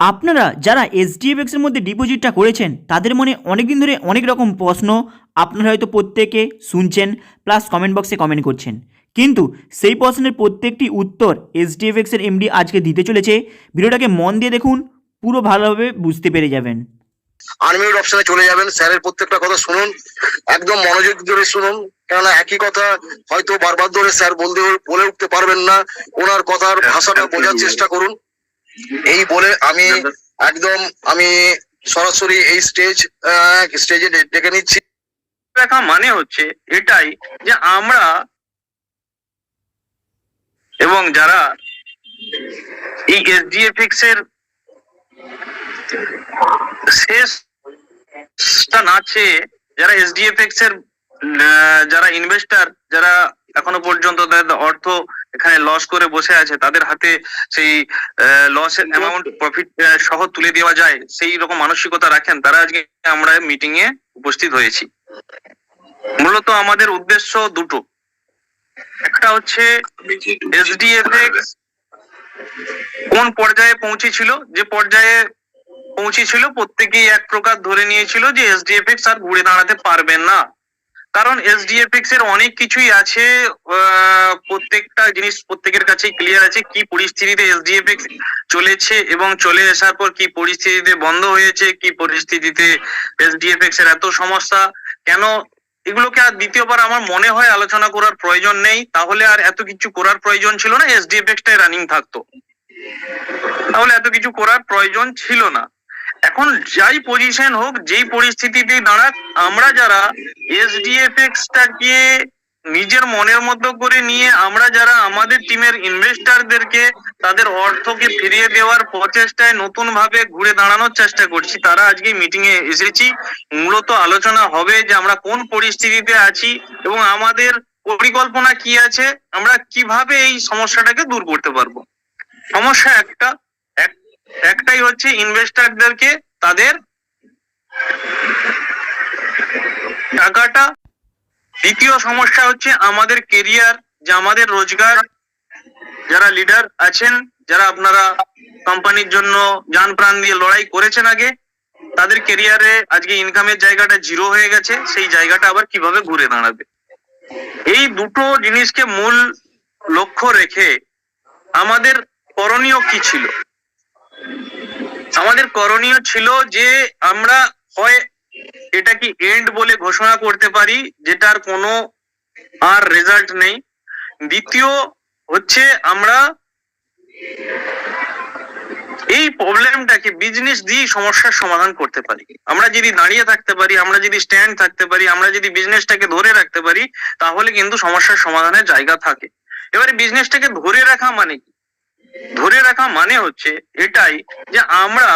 আপনারা যারা এসডিএফএক্স এর মধ্যে ডিপোজিটটা করেছেন, তাদের মনে অনেক দিন ধরে অনেক রকম প্রশ্ন। আপনারা হয়তো প্রত্যেকে শুনছেন প্লাস কমেন্ট বক্সে কমেন্ট করছেন। কিন্তু সেই প্রশ্নের প্রত্যেকটি উত্তর এসডিএফএক্স এর এমডি আজকে দিতে চলেছে। ভিডিওটাকে মন দিয়ে দেখুন, পুরো ভালোভাবে বুঝতে পেরে যাবেন। আনমিউট অপশনে চলে যাবেন। স্যারের প্রত্যেকটা কথা শুনুন, একদম মনোযোগ ধরে শুনুন। কেননা একই কথা হয়তো বারবার ধরে স্যার বলতে বলে উঠতে পারবেন না। ওনার কথার ভাষাটা বোঝার চেষ্টা করুন। এই বলে আমি একদম, আমি সরাসরি এই স্টেজ স্টেজে ডেকে নিচ্ছি। দেখা মানে হচ্ছে এটাই যে আমরা এবং যারা এই এসডিএফএক্স এর শেষটা না যারা এসডিএফএক্স এর যারা ইনভেস্টার যারা এখনও পর্যন্ত তাদের অর্থ এখানে লস করে বসে আছে। তাদের হাতে সেই লসের অ্যামাউন্ট প্রফিট সহ তুলে দেওয়া যায় সেই রকম মানসিকতা রাখেন। তারা আজকে আমরা মিটিং এ উপস্থিত হয়েছি। মূলত আমাদের উদ্দেশ্য দুটো। একটা হচ্ছে এসডিএফএক্স কোন পর্যায়ে পৌঁছেছিল যে পর্যায়ে পৌঁছেছিল প্রত্যেকেই এক প্রকার ধরে নিয়েছিল যে এসডিএফএক্স আর ঘুরে দাঁড়াতে পারবেন না। কারণ এসডিএফএক্স এর অনেক কিছুই আছে প্রত্যেকটা জিনিস প্রত্যেকের কাছে ক্লিয়ার আছে কি পরিস্থিতিতে এসডিএফএক্স চলেছে এবং চলে আসার পর কি পরিস্থিতিতে বন্ধ হয়েছে, কি পরিস্থিতিতে এসডিএফএক্স এর এত সমস্যা। কেন এগুলোকে আর দ্বিতীয়বার আমার মনে হয় আলোচনা করার প্রয়োজন নেই, তাহলে আর এত কিছু করার প্রয়োজন ছিল না এসডিএফএক্স টাই রানিং থাকতো। তাহলে এত কিছু করার প্রয়োজন ছিল না। এখন যাই পজিশন হোক, যেই পরিস্থিতিতে দাঁড়াক, আমরা যারা এসডিএফএক্স টাকে নিজের মনের মতো করে নিয়ে, আমরা যারা আমাদের টিমের ইনভেস্টরদেরকে তাদের অর্থকে ফিরিয়ে দেওয়ার প্রচেষ্টায় নতুন ভাবে ঘুরে দাঁড়ানোর চেষ্টা করছি, তারা আজকে মিটিং এ এসেছি। মূলত আলোচনা হবে যে আমরা কোন পরিস্থিতিতে আছি এবং আমাদের পরিকল্পনা কি আছে, আমরা কীভাবে এই সমস্যাটাকে দূর করতে পারব। সমস্যা একটা এক- একটাই হচ্ছে ইনভেস্টরদেরকে তাদের টাকাটা। দ্বিতীয় সমস্যা হচ্ছে আমাদের কেরিয়ার যে আমাদের রোজগার, যারা লিডার আছেন, যারা আপনারা কোম্পানির জন্য যান প্রাণ দিয়ে লড়াই করেছেন আগে, তাদের কেরিয়ারে আজকে ইনকামের জায়গাটা জিরো হয়ে গেছে, সেই জায়গাটা আবার কীভাবে ঘুরে দাঁড়াবে? এই দুটো জিনিসকে মূল লক্ষ্য রেখে আমাদের করণীয় কি ছিল? আমাদের করণীয় ছিল যে আমরা হয় এটা কি এন্ড বলে ঘোষণা করতে পারি, যেটার কোনো আর রেজাল্ট নেই। দ্বিতীয় হচ্ছে আমরা এই প্রবলেমটাকে বিজনেস দিয়ে সমস্যার সমাধান করতে পারি। আমরা যদি দাঁড়িয়ে থাকতে পারি, আমরা যদি স্ট্যান্ড থাকতে পারি, আমরা যদি বিজনেসটাকে ধরে রাখতে পারি, তাহলে কিন্তু সমস্যার সমাধানের জায়গা থাকে। এবারে বিজনেসটাকে ধরে রাখা মানে কি? ধরে রাখা মানে হচ্ছে এটাই যে আমরা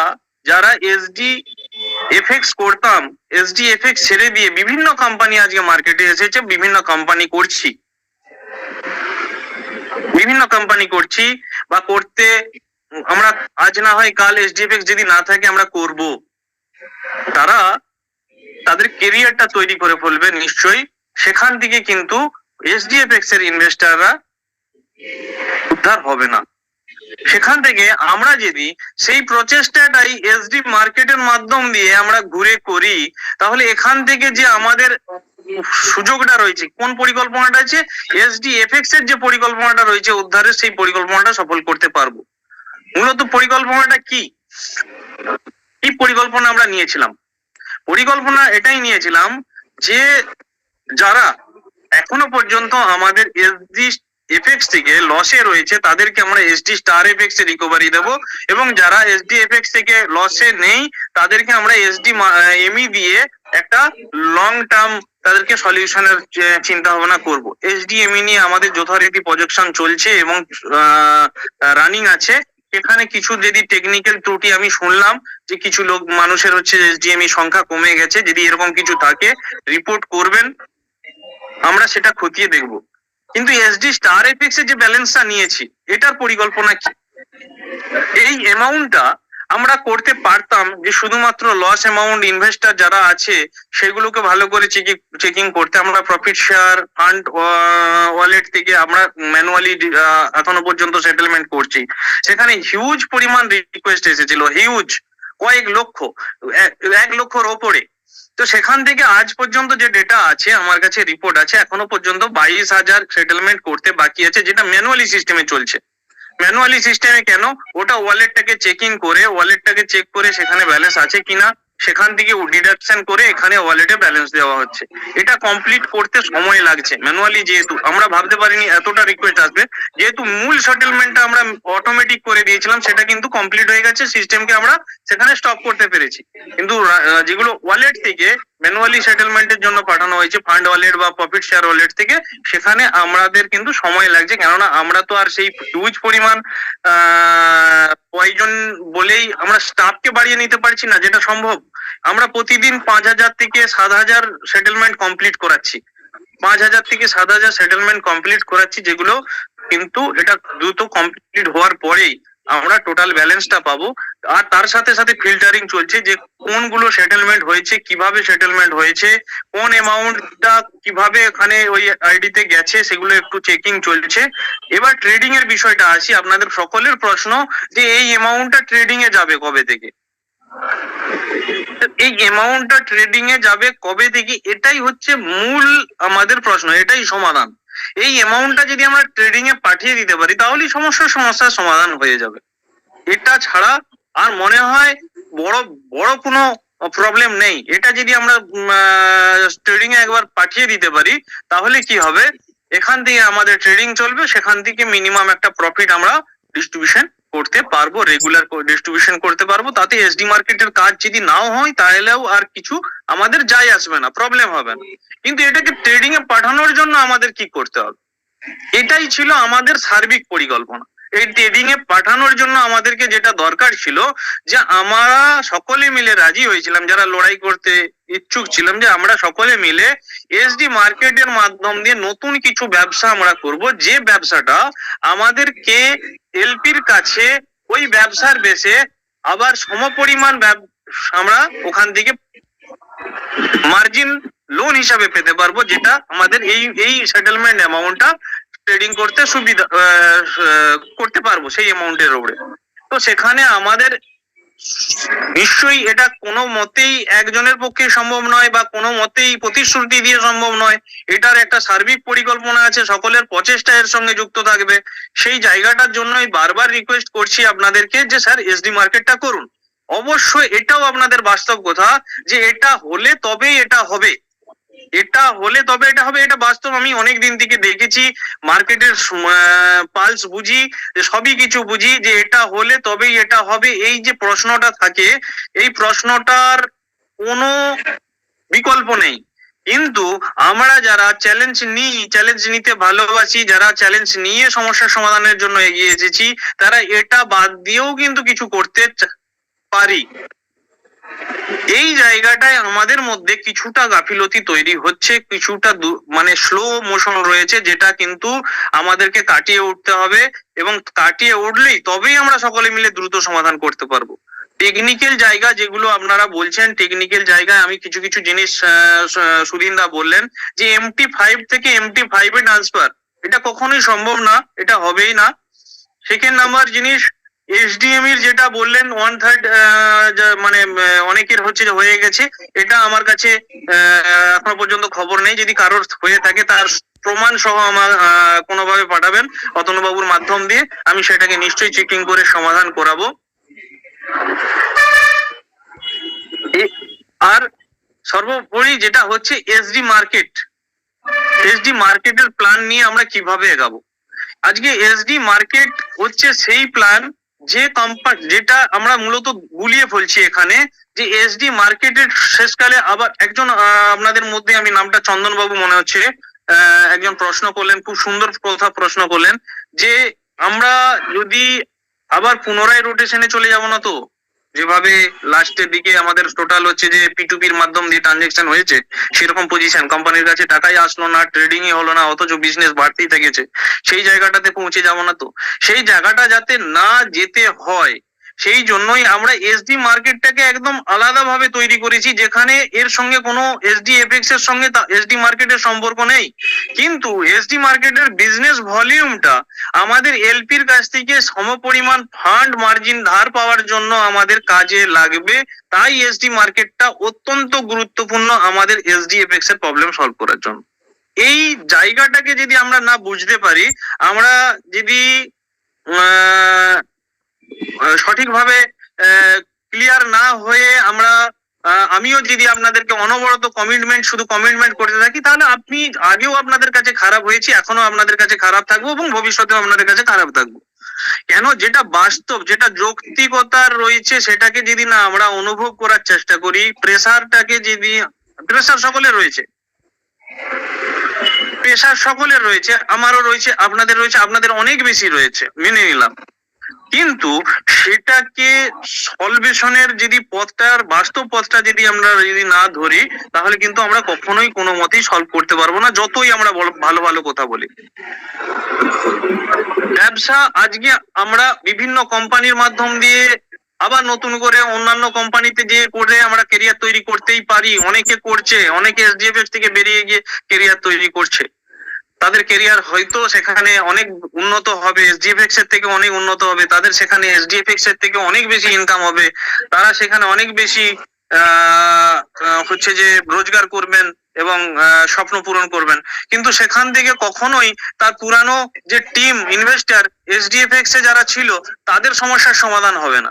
যারা এসডি এফএক্স করতাম এসডি এফএক্স ছেড়ে দিয়ে বিভিন্ন কোম্পানি আজকে মার্কেটে এসেছে, বিভিন্ন কোম্পানি করছি। বিভিন্ন কোম্পানি করছি বা করতে আমরা, আজ না হয় কাল এসডিএফএক্স যদি না থাকে আমরা করব। তারা তাদের কেরিয়ারটা তৈরি করে ফেলবে নিশ্চয়ই। সেখান থেকে কিন্তু এসডিএফএক্স এর ইনভেস্টাররা উদ্ধার হবে না। সেখান থেকে আমরা যদি সেই প্রচেষ্টাটাই এসডি মার্কেটের মাধ্যম দিয়ে আমরা ঘুরে করি, তাহলে এখান থেকে যে আমাদের সুযোগটা রয়েছে, কোন পরিকল্পনাটা আছে? এসডি এফএক্স এর যে পরিকল্পনাটা রয়েছে উদ্ধারের সেই পরিকল্পনাটা সফল করতে পারব। মূলত পরিকল্পনাটা কি? কি পরিকল্পনা আমরা নিয়েছিলাম? পরিকল্পনা এটাই নিয়েছিলাম যে যারা এখনও পর্যন্ত আমাদের এসডি এফএক্স থেকে লসে রয়েছে, তাদেরকে আমরা এসডি স্টার এফএক্স এ রিকভারি দেব। এবং যারা এসডি এফএক্স থেকে লসে নেই, তাদেরকে আমরা এসডি এমই দিয়ে একটা লং টার্ম তাদেরকে সলিউশনের চিন্তা ভাবনা করব। এসডিএমই নিয়ে আমাদের যথারীতি প্রজেকশন চলছে এবং রানিং আছে। এখানে কিছু যদি টেকনিক্যাল ত্রুটি আমি শুনলাম, যে কিছু লোক, মানুষের হচ্ছে এসডিএমই সংখ্যা কমে গেছে, যদি এরকম কিছু থাকে রিপোর্ট করবেন, আমরা সেটা খতিয়ে দেখব। কিন্তু এসডি স্টার এফএক্স এর যে ব্যালেন্সটা নিয়েছি, এটার পরিকল্পনা কি? এই অ্যামাউন্টটা আমরা করতে পারতাম যে শুধুমাত্র লস অ্যামাউন্ট ইনভেস্টর যারা আছে, সেগুলোকে ভালো করে চেকিং করতে আমরা প্রফিট শেয়ার ফান্ড ওয়ালেট থেকে আমরা ম্যানুয়ালি এখনও পর্যন্ত সেটেলমেন্ট করছি। সেখানে হিউজ পরিমাণ রিকোয়েস্ট এসেছিল হিউজ কয়েক লক্ষ এক লক্ষর ওপরে। তো সেখান থেকে আজ পর্যন্ত যে ডেটা আছে, আমার কাছে রিপোর্ট আছে, এখনও পর্যন্ত বাইশ হাজার সেটেলমেন্ট করতে বাকি আছে, যেটা ম্যানুয়ালি সিস্টেমে চলছে। ম্যানুয়ালি সিস্টেমে কেন? ওটা ওয়ালেটটাকে চেকিং করে ওয়ালেটটাকে চেক করে সেখানে ব্যালেন্স আছে কিনা? সেখান থেকে ডিডাকশন করে এখানে ওয়ালেটে ব্যালেন্স দেওয়া হচ্ছে। এটা কমপ্লিট করতে সময় লাগছে। ম্যানুয়ালি যেহেতু, আমরা ভাবতে পারিনি এতটা রিকোয়েস্ট আসবে। যেহেতু মূল সেটেলমেন্টটা আমরা অটোমেটিক করে দিয়েছিলাম, সেটা কিন্তু কমপ্লিট হয়ে গেছে। সিস্টেমকে আমরা সেখানে স্টপ করতে পেরেছি। কিন্তু যেগুলো ওয়ালেট থেকে ম্যানুয়ালি সেটেলমেন্টের জন্য পাঠানো হয়েছে ফান্ড ওয়ালেট বা প্রফিট শেয়ার ওয়ালেট থেকে। সেখানে আমাদের কিন্তু সময় লাগছে, কেননা আমরা তো আর সেই হিউজ পরিমাণ কয়জন বলেই আমরা স্টাফকে বাড়িয়ে নিতে পারছি না, যেটা সম্ভব। আমরা প্রতিদিন পাঁচ হাজার থেকে সাত হাজার সেটেলমেন্ট কমপ্লিট করাচ্ছি। পাঁচ হাজার থেকে সাত হাজার সেটেলমেন্ট কমপ্লিট করাচ্ছি, যেগুলো কিন্তু এটা দ্রুত কমপ্লিট হওয়ার পরেই আমরা টোটাল ব্যালেন্সটা পাবো। আর তার সাথে সাথে ফিল্টারিং চলছে যে কোনগুলো সেটেলমেন্ট হয়েছে, কীভাবে সেটেলমেন্ট হয়েছে, কোন অ্যামাউন্টটা কীভাবে এখানে ওই আইডিতে গেছে, সেগুলো একটু চেকিং চলছে। এবার ট্রেডিং এর বিষয়টা আসি, আপনাদের সকলের প্রশ্ন যে এই অ্যামাউন্টটা ট্রেডিং এ যাবে কবে থেকে? এই অ্যামাউন্টটা ট্রেডিং এ যাবে কবে থেকে? এটাই হচ্ছে মূল আমাদের প্রশ্ন, এটাই সমাধান। এই অ্যামাউন্টটা যদি আমরা ট্রেডিং এ পাঠিয়ে দিতে পারি, তাহলেই সমস্যার সমস্যার সমাধান হয়ে যাবে। এটা ছাড়া আর মনে হয় বড় বড় কোনো প্রবলেম নেই। এটা যদি আমরা ট্রেডিং এ একবার পাঠিয়ে দিতে পারি, তাহলে কি হবে? এখান থেকে আমাদের ট্রেডিং চলবে, সেখান থেকে মিনিমাম একটা প্রফিট আমরা ডিস্ট্রিবিউশন করতে পারব রেগুলার ডিস্ট্রিবিউশন করতে পারব, তাতে এসডি মার্কেটের কাজ যদি নাও হয়, তাহলেও আর কিছু আমাদের যাই আসবে না প্রবলেম হবে না। কিন্তু এটাকে ট্রেডিং এ পাঠানোর জন্য আমাদের কি করতে হবে? এটাই ছিল আমাদের সার্বিক পরিকল্পনা। এই ট্রেডিং এ পাঠানোর জন্য আমাদেরকে যেটা দরকার ছিল, যে আমরা সকলে মিলে রাজি হয়েছিলাম, যারা লড়াই করতে ইচ্ছুক ছিলাম যে আমরা সকলে মিলে এসডি মার্কেটের মাধ্যম দিয়ে নতুন কিছু ব্যবসা আমরা করব। যে ব্যবসাটা আমাদেরকে এলপির কাছে ওই ব্যবসার বেসে আবার সমপরিমাণ আমরা ওখান থেকে মার্জিন লোন হিসাবে পেতে পারব, যেটা আমাদের এই এই সেটেলমেন্ট অ্যামাউন্টটা ট্রেডিং করতে সুবিধা করতে পারব সেই অ্যামাউন্টের উপরে। তো সেখানে আমাদের নিশ্চয়ই এটা কোনো মতেই একজনের পক্ষে সম্ভব নয় বা কোনো মতেই প্রতিশ্রুতি দিয়ে সম্ভব নয়। এটার একটা সার্বিক পরিকল্পনা আছে, সকলের প্রচেষ্টা এর সঙ্গে যুক্ত থাকবে। সেই জায়গাটার জন্যই বারবার রিকোয়েস্ট করছি আপনাদেরকে যে, স্যার এসডি মার্কেটটা করুন। অবশ্যই এটাও আপনাদের বাস্তব কথা যে, এটা হলে তবেই এটা হবে। এটা হলে তবে এটা হবে, এটা বাস্তব। আমি অনেক দিন থেকে দেখেছি, মার্কেটের পালস বুঝি সবই কিছু বুঝি, যে এটা হলে তবেই এটা হবে। এই যে প্রশ্নটা থাকে, এই প্রশ্নটার কোনো বিকল্প নেই। কিন্তু আমরা যারা চ্যালেঞ্জ নিই চ্যালেঞ্জ নিতে ভালোবাসি, যারা চ্যালেঞ্জ নিয়ে সমস্যার সমাধানের জন্য এগিয়ে এসেছি, তারা এটা বাদ দিয়েও কিন্তু কিছু করতে পারি। এই জায়গাটায় আমাদের মধ্যে কিছুটা গাফিলতি তৈরি হচ্ছে, কিছুটা মানে স্লো মোশন রয়েছে, যেটা কিন্তু আমাদেরকে কাটিয়ে উঠতে হবে এবং কাটিয়ে উঠলেই তবেই আমরা সকলে মিলে দ্রুত সমাধান করতে পারব। টেকনিক্যাল জায়গা যেগুলো আপনারা বলছেন টেকনিক্যাল জায়গায় আমি কিছু কিছু জিনিস সুদিনদা বললেন, যে এমটি ফাইভ থেকে এমটি ফাইভ ট্রান্সফার এটা কখনোই সম্ভব না, এটা হবেই না। সেকেন্ড নাম্বার জিনিস এসডিএম এর যেটা বললেন ওয়ান থার্ড মানে অনেকের হচ্ছে হয়ে গেছে, এটা আমার কাছে এখনও পর্যন্ত খবর নেই। যদি কারোর হয়ে থাকে, তার প্রমাণ সহ আমার কোনোভাবে পাঠাবেন অতনুবাবুর মাধ্যম দিয়ে, আমি সেটাকে নিশ্চয়ই চেকিং করে সমাধান করাবো। আর সর্বোপরি যেটা হচ্ছে এসডি মার্কেট এসডি মার্কেটের প্ল্যান নিয়ে আমরা কীভাবে এগাবো? আজকে এসডি মার্কেট হচ্ছে সেই প্ল্যান যে কোম্পানি যেটা আমরা মূলত গুলিয়ে ফেলছি এখানে, যে এসডি মার্কেটের শেষকালে আবার একজন আপনাদের মধ্যে আমি নামটা চন্দনবাবু মনে হচ্ছে একজন প্রশ্ন করলেন, খুব সুন্দর কথা প্রশ্ন করলেন, যে আমরা যদি আবার পুনরায় রোটেশনে চলে যাব না তো? যেভাবে লাস্টের দিকে আমাদের টোটাল হচ্ছে যে পিটুপির মাধ্যম দিয়ে ট্রানজেকশন হয়েছে, সেরকম পজিশন কোম্পানির কাছে টাকাই আসলো না ট্রেডিং ই হলো না, অথচ বিজনেস বাড়তেই থেকেছে সেই জায়গাটাতে পৌঁছে যাব না তো? সেই জায়গাটা যাতে না যেতে হয় সেই জন্যই আমরা এসডি মার্কেটটাকে একদম আলাদাভাবে তৈরি করেছি, যেখানে এর সঙ্গে কোনো এসডি এফএক্স এর সঙ্গে এসডি মার্কেটের সম্পর্ক নেই। কিন্তু এসডি মার্কেটের বিজনেস ভলিউমটা আমাদের এলপির কাছ থেকে সমপরিমাণ ফান্ড মার্জিন ধার পাওয়ার জন্য আমাদের কাজে লাগবে। তাই এসডি মার্কেটটা অত্যন্ত গুরুত্বপূর্ণ আমাদের এসডিএফএক্স এর প্রবলেম সলভ করার জন্য। এই জায়গাটাকে যদি আমরা না বুঝতে পারি, আমরা যদি সঠিকভাবে ক্লিয়ার না হয়ে আমরা আমিও যদি আপনাদেরকে অনবরত কমিটমেন্ট শুধু কমিটমেন্ট করতে থাকি, তাহলে আপনি আগেও আপনাদের কাছে খারাপ হয়েছি এখনও আপনাদের কাছে খারাপ থাকব এবং ভবিষ্যতেও আপনাদের কাছে খারাপ থাকব। কেন? যেটা বাস্তব, যেটা যৌক্তিকতার রয়েছে, সেটাকে যদি না আমরা অনুভব করার চেষ্টা করি প্রেসারটাকে যদি প্রেসার সকলের রয়েছে। প্রেসার সকলের রয়েছে, আমারও রয়েছে, আপনাদের রয়েছে, আপনাদের অনেক বেশি রয়েছে, মেনে নিলাম। কিন্তু সেটাকে সলভেশনের যদি পথটার বাস্তব পথটা যদি আমরা যদি না ধরি, তাহলে কিন্তু আমরা কখনোই কোনো মতেই সলভ করতে পারব না, যতই আমরা ভালো ভালো কথা বলি। ব্যবসা, আজকে আমরা বিভিন্ন কোম্পানির মাধ্যম দিয়ে আবার নতুন করে অন্যান্য কোম্পানিতে যে করে আমরা কেরিয়ার তৈরি করতেই পারি। অনেকে করছে, অনেকে এসডিএফএস থেকে বেরিয়ে গিয়ে কেরিয়ার তৈরি করছে। তাদের কেরিয়ার হয়তো সেখানে অনেক উন্নত হবে এসডিএফএক্স এর থেকে অনেক উন্নত হবে, তাদের সেখানে এসডিএফএক্স এর থেকে অনেক বেশি ইনকাম হবে, তারা সেখানে অনেক বেশি হচ্ছে যে রোজগার করবেন এবং স্বপ্ন পূরণ করবেন। কিন্তু সেখান থেকে কখনোই তার পুরানো যে টিম ইনভেস্টার এসডিএফএক্স এ যারা ছিল, তাদের সমস্যার সমাধান হবে না।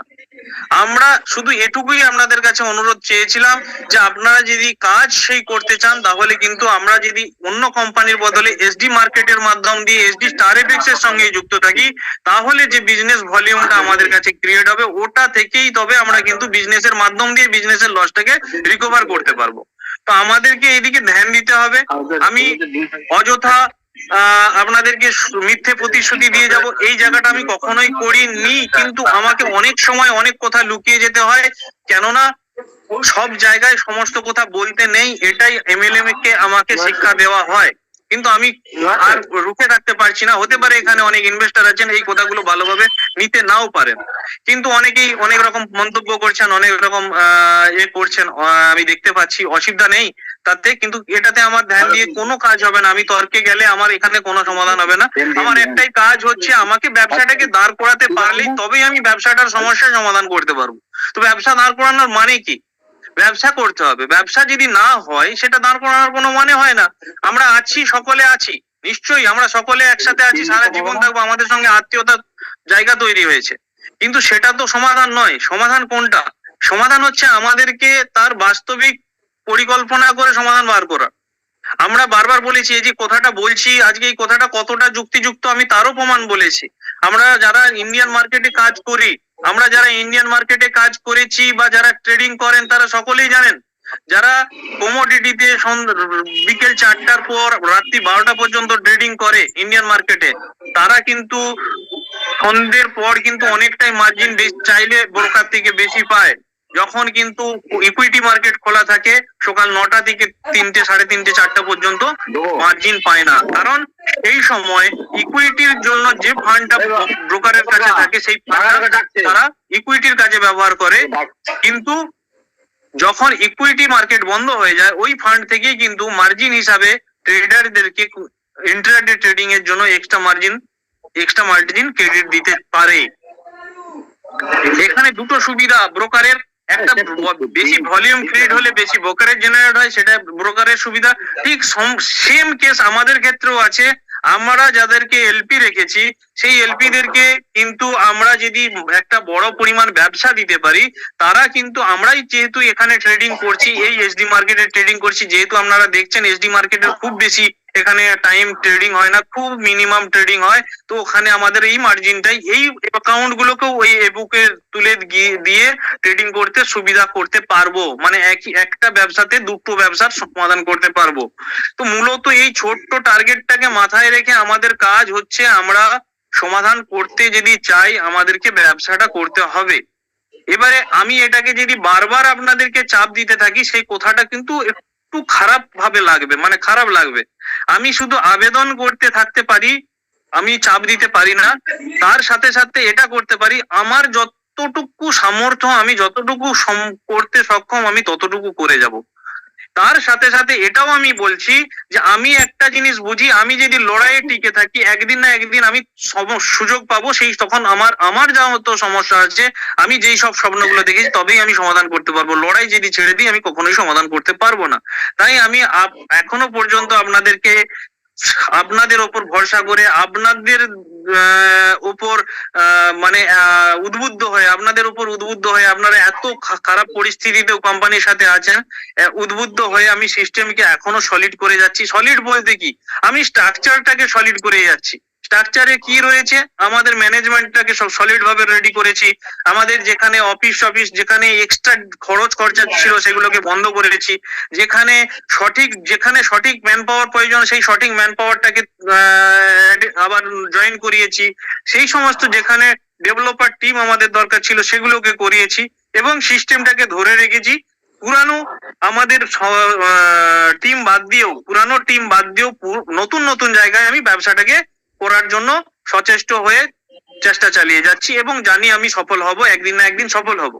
আমরা শুধু এটুকুই আপনাদের কাছে অনুরোধ চেয়েছিলাম যে আপনারা যদি কাজ সেই করতে চান, তাহলে কিন্তু আমরা যদি অন্য কোম্পানির বদলে এসডি মার্কেটের মাধ্যম দিয়ে এসডি স্টার এর সঙ্গে যুক্ত থাকি, তাহলে যে বিজনেস ভলিউমটা আমাদের কাছে ক্রিয়েট হবে, ওটা থেকেই তবে আমরা কিন্তু বিজনেসের মাধ্যম দিয়ে বিজনেসের লসটাকে রিকভার করতে পারব। তো আমাদেরকে এইদিকে ধ্যান দিতে হবে। আমি অযথা আপনাদেরকে মিথ্যে প্রতিশ্রুতি দিয়ে যাব। এই জায়গাটা আমি কখনোই করিনি কিন্তু আমাকে অনেক সময় অনেক কথা লুকিয়ে যেতে হয়। কেননা সব জায়গায় সমস্ত কথা বলতে নেই এটাই এমএলএম কে আমাকে শিক্ষা দেওয়া হয়। কিন্তু আমি আর রুখে থাকতে পারছি না। হতে পারে এখানে অনেক ইনভেস্টার আছেন এই কথাগুলো ভালোভাবে নিতে নাও পারেন। কিন্তু অনেকেই অনেক রকম মন্তব্য করছেন অনেক রকম আহ, এ করছেন। আমি দেখতে পাচ্ছি অসুবিধা নেই। তাতে কিন্তু এটাতে আমার ধ্যান দিয়ে কোনো কাজ হবে না। আমি তর্কে গেলে আমার এখানে কোনো সমাধান হবে না। আমার একটাই কাজ হচ্ছে আমাকে ব্যবসাটাকে দাঁড় করাতে পারলেই তবেই আমি ব্যবসাটার সমস্যার সমাধান করতে পারব। তো ব্যবসা দাঁড় করানোর মানে কি? ব্যবসা করতে হবে। ব্যবসা যদি না হয় সেটা দাঁড় করানোর কোনো মানে হয় না। আমরা আছি সকলে আছি। নিশ্চয়ই আমরা সকলে একসাথে আছি। সারা জীবন থাকব আমাদের সঙ্গে আত্মীয়তার জায়গা তৈরি হয়েছে। কিন্তু সেটা তো সমাধান নয়। সমাধান কোনটা? সমাধান হচ্ছে আমাদেরকে তার বাস্তবিক পরিকল্পনা করে সমাধান বার করা। আমরা বারবার বলেছি, এই যে কথাটা বলছি, আজকে এই কথাটা কতটা যুক্তিযুক্ত আমি তারও প্রমাণ বলেছি। আমরা যারা ইন্ডিয়ান মার্কেটে কাজ করি, আমরা যারা ইন্ডিয়ান মার্কেটে কাজ করেছি বা যারা ট্রেডিং করেন, তারা সকলেই জানেন, যারা কমোডিটিতে বিকেল চারটার পর রাত্রি বারোটা পর্যন্ত ট্রেডিং করে ইন্ডিয়ান মার্কেটে তারা কিন্তু সন্ধ্যের পর কিন্তু অনেকটাই মার্জিন চাইলে ব্রোকার থেকে বেশি পায়। যখন কিন্তু ইকুইটি মার্কেট খোলা থাকে, সকাল নটা থেকে তিনটে, সাড়ে তিনটে, চারটা পর্যন্ত মার্জিন পায় না। কারণ এই সময় ইকুইটির জন্য যে ফান্ডটা ব্রোকারের কাছে থাকে, সেই তারা ইকুইটির কাজে ব্যবহার করে। কিন্তু যখন ইকুইটি মার্কেট বন্ধ হয়ে যায়, ওই ফান্ড থেকেই কিন্তু মার্জিন হিসাবে ট্রেডারদেরকে ইন্টারডে ট্রেডিং এর জন্য extra margin extra margin credit দিতে পারে। এখানে দুটো সুবিধা ব্রোকারের একটা ব- বেশি ভলিউম ক্রিয়েট হলে বেশি ব্রোকারের জেনারেট হয় সেটা ব্রোকারের সুবিধা। ঠিক সেম কেস আমাদের ক্ষেত্রেও আছে। আমরা যাদেরকে এলপি রেখেছি সেই এলপি দেরকে কিন্তু আমরা যদি একটা বড় পরিমাণ ব্যবসা দিতে পারি তারা কিন্তু আমরাই যেহেতু এখানে ট্রেডিং করছি এই এসডি মার্কেটে ট্রেডিং করছি যেহেতু আপনারা দেখছেন এসডি মার্কেটের খুব বেশি এখানে টাইম ট্রেডিং হয় না, খুব মিনিমাম ট্রেডিং হয়। তো ওখানে আমাদের এই মার্জিনটাই এই অ্যাকাউন্ট গুলোকেও ওই এবুকে তুলে দিয়ে ট্রেডিং করতে সুবিধা করতে পারব। মানে একই, একটা ব্যবসাতে দুটো ব্যবসার সমাধান করতে পারব। তো মূলত এই ছোট্ট টার্গেটটাকে মাথায় রেখে আমাদের কাজ হচ্ছে আমরা সমাধান করতে যদি চাই, আমাদেরকে ব্যবসাটা করতে হবে। এবারে আমি এটাকে যদি বারবার আপনাদেরকে চাপ দিতে থাকি, সেই কথাটা কিন্তু একটু খারাপ ভাবে লাগবে মানে খারাপ লাগবে। আমি শুধু আবেদন করতে থাকতে পারি, আমি চাপ দিতে পারি না। তার সাথে সাথে এটা করতে পারি, আমার যতটুকু সামর্থ্য, আমি যতটুকু করতে সক্ষম, আমি ততটুকু করে যাব। তার সাথে সাথে এটাও আমি বলছি যে আমি একটা জিনিস বুঝি, আমি যদি লড়াইয়ে টিকে থাকি, একদিন না একদিন আমি সুযোগ পাবো, সেই তখন আমার আমার যা মতো সমস্যা আছে, আমি যেই সব স্বপ্নগুলো দেখেছি, তবেই আমি সমাধান করতে পারব। লড়াই যদি ছেড়ে দিই, আমি কখনোই সমাধান করতে পারব না। তাই আমি এখনও পর্যন্ত আপনাদেরকে আপনাদের ওপর ভরসা করে আপনাদের উপর মানে উদ্বুদ্ধ হয়ে, আপনাদের উপর উদ্বুদ্ধ হয়ে আপনারা এত খারাপ পরিস্থিতিতেও কোম্পানির সাথে আছেন উদ্বুদ্ধ হয়ে আমি সিস্টেমকে এখনও সলিড করে যাচ্ছি। সলিড বলতে কি? আমি স্ট্রাকচারটাকে সলিড করে যাচ্ছি। স্ট্রাকচারে কি রয়েছে? আমাদের ম্যানেজমেন্টটাকে সব সলিড ভাবে রেডি করেছি। আমাদের যেখানে অফিস অফিস যেখানে এক্সট্রা খরচ খরচা ছিল সেগুলোকে বন্ধ করে করেছি। যেখানে সঠিক যেখানে সঠিক ম্যান পাওয়ার প্রয়োজন সেই সঠিক ম্যান পাওয়ারটাকে আবার জয়েন করিয়েছি। সেই সমস্ত যেখানে ডেভেলপার টিম আমাদের দরকার ছিল সেগুলোকে করিয়েছি এবং সিস্টেমটাকে ধরে রেখেছি। পুরানো আমাদের টিম বাদ দিয়েও পুরানো টিম বাদ দিয়েও নতুন নতুন জায়গায় আমি ব্যবসাটাকে করার জন্য সচেষ্ট হয়ে চেষ্টা চালিয়ে যাচ্ছি এবং জানি আমি সফল হব, একদিন না একদিন সফল হব।